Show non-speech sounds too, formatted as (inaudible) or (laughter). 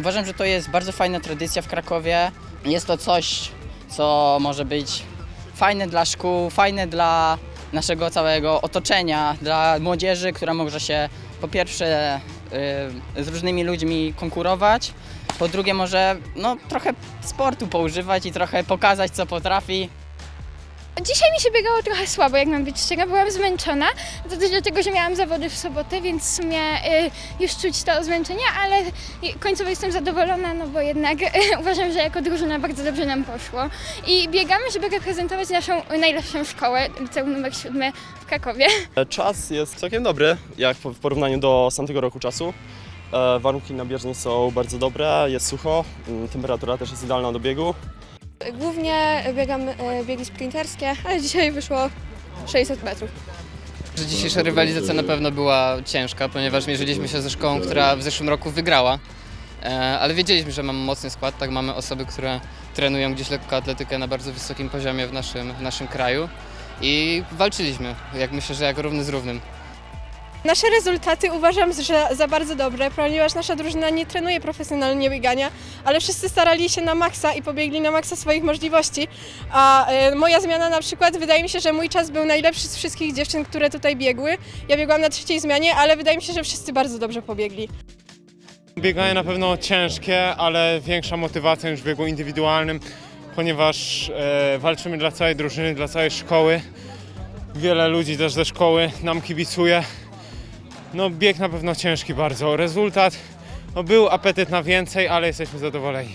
Uważam, że to jest bardzo fajna tradycja w Krakowie. Jest to coś, co może być fajne dla szkół, fajne dla naszego całego otoczenia, dla młodzieży, która może się po pierwsze y, z różnymi ludźmi konkurować, po drugie może no, trochę sportu poużywać i trochę pokazać, co potrafi. Dzisiaj mi się biegało trochę słabo, jak mam być szczera. Byłam zmęczona. Też dlatego, że miałam zawody w sobotę, więc w sumie y, już czuć to zmęczenie, ale końcowo jestem zadowolona, no bo jednak y, (laughs) uważam, że jako drużyna bardzo dobrze nam poszło. I biegamy, żeby reprezentować naszą najlepszą szkołę, liceum numer 7 w Krakowie. Czas jest całkiem dobry, jak w porównaniu do tamtego roku czasu. E, Warunki na bieżni są bardzo dobre, jest sucho, mm, temperatura też jest idealna do biegu. Głównie biegam e, biegi sprinterskie, ale dzisiaj wyszło 600 metrów. Dzisiejsza rywalizacja na pewno była ciężka, ponieważ mierzyliśmy się ze szkołą, która w zeszłym roku wygrała. E, Ale wiedzieliśmy, że mamy mocny skład, tak mamy osoby, które trenują gdzieś lekkoatletykę na bardzo wysokim poziomie w naszym, w naszym kraju i walczyliśmy, jak myślę, że jak równy z równym. Nasze rezultaty uważam że za bardzo dobre, ponieważ nasza drużyna nie trenuje profesjonalnie biegania, ale wszyscy starali się na maksa i pobiegli na maksa swoich możliwości. A e, moja zmiana na przykład, wydaje mi się, że mój czas był najlepszy z wszystkich dziewczyn, które tutaj biegły. Ja biegłam na trzeciej zmianie, ale wydaje mi się, że wszyscy bardzo dobrze pobiegli. Bieganie na pewno ciężkie, ale większa motywacja niż w biegu indywidualnym, ponieważ e, walczymy dla całej drużyny, dla całej szkoły. Wiele ludzi też ze szkoły nam kibicuje. No bieg na pewno ciężki bardzo. Rezultat, no był apetyt na więcej, ale jesteśmy zadowoleni.